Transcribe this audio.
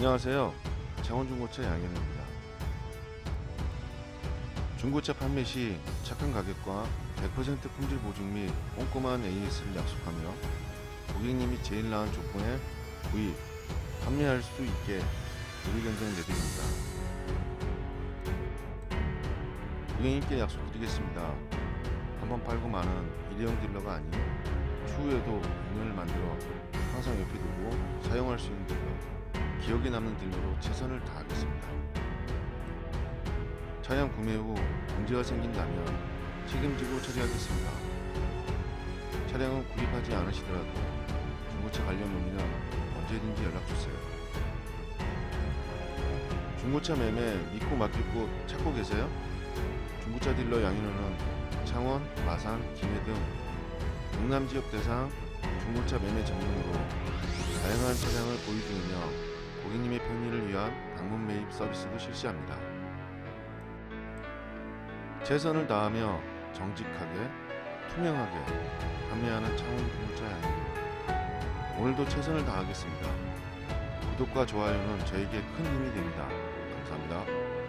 안녕하세요. 창원중고차 양현입니다. 중고차 판매 시 착한 가격과 100% 품질 보증 및 꼼꼼한 AS를 약속하며 고객님이 제일 나은 조건에 구입, 판매할 수 있게 유리 견적 내드립니다. 고객님께 약속드리겠습니다. 한번 팔고 마는 일회용 딜러가 아닌 추후에도 인연을 만들어 항상 옆에 두고 사용할 수 있는 딜러, 기억에 남는 딜러로 최선을 다하겠습니다. 차량 구매 후 문제가 생긴다면 책임지고 처리하겠습니다. 차량은 구입하지 않으시더라도 중고차 관련 문의는 언제든지 연락주세요. 중고차 매매 믿고 맡길 곳 찾고 계세요? 중고차 딜러 양인호는 창원, 마산, 김해 등 경남 지역 대상 중고차 매매 전문으로 다양한 차량을 보유 중이며 고객님의 편의를 위한 방문 매입 서비스도 실시합니다. 최선을 다하며 정직하게 투명하게 판매하는 창원 양인 오늘도 최선을 다하겠습니다. 구독과 좋아요는 저에게 큰 힘이 됩니다. 감사합니다.